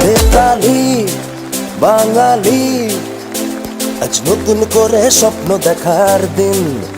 বেতালি বাঙালি আজ নতুন করে স্বপ্ন দেখার দিন।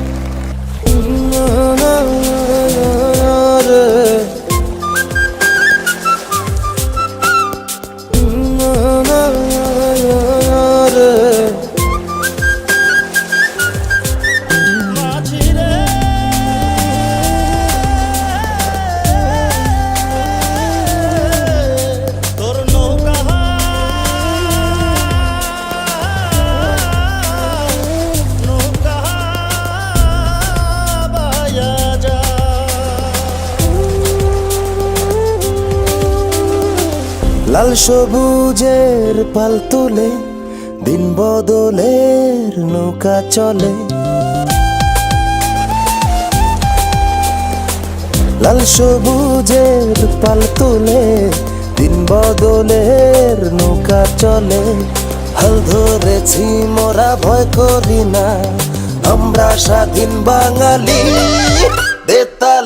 লাল সবুজের পাল তুলে, দিন বদলের নৌকা চলে। লাল সবুজের পাল তুলে, দিন বদলের নৌকা চলে। হাল ধরেছি, মোরা ভয় করি না, আমরা স্বাধীন বাঙালি। বেতালি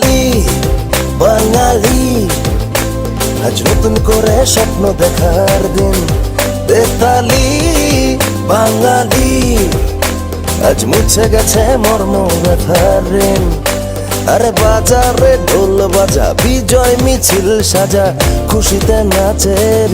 আজ নতুন করে স্বপ্ন দেখার দিন। বেতালি, বাঙালি, আজ মুছে গেছে মর্ম ব্যথার ঋণ। আরে বাজারে ঢোল বাজা, বিজয় মিছিল সাজা, খুশিতে নাচের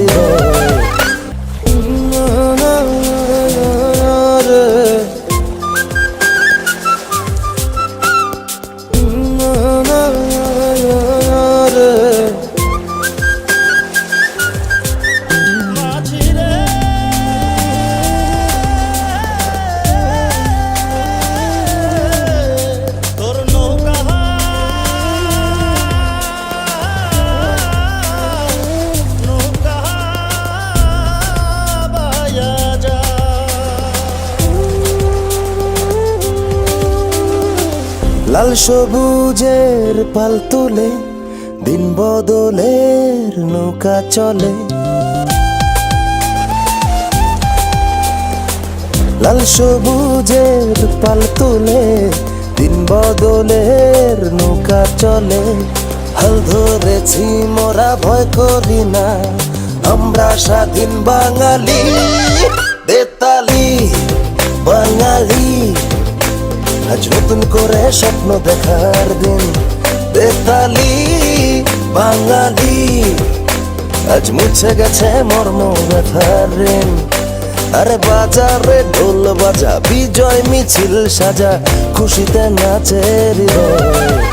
লাল সবুজের পাল তুলে, দিন বদলের নৌকা চলে। লাল সবুজের পাল তুলে, দিন বদলের নৌকা চলে। হাল ধরেছি, মোরা ভয় করি না, আমরা স্বাধীন বাঙালি, বেতালি, বাঙালি। আজ নতুন করে স্বপ্ন দেখার দিন। বেতালি, বাঙালি, আজ মুছে গেছে মর্ম ব্যথার ঋণ। আরে বাজারে ঢোল বাজা, বিজয় মিছিল সাজা, খুশিতে নাচের হৃদয়।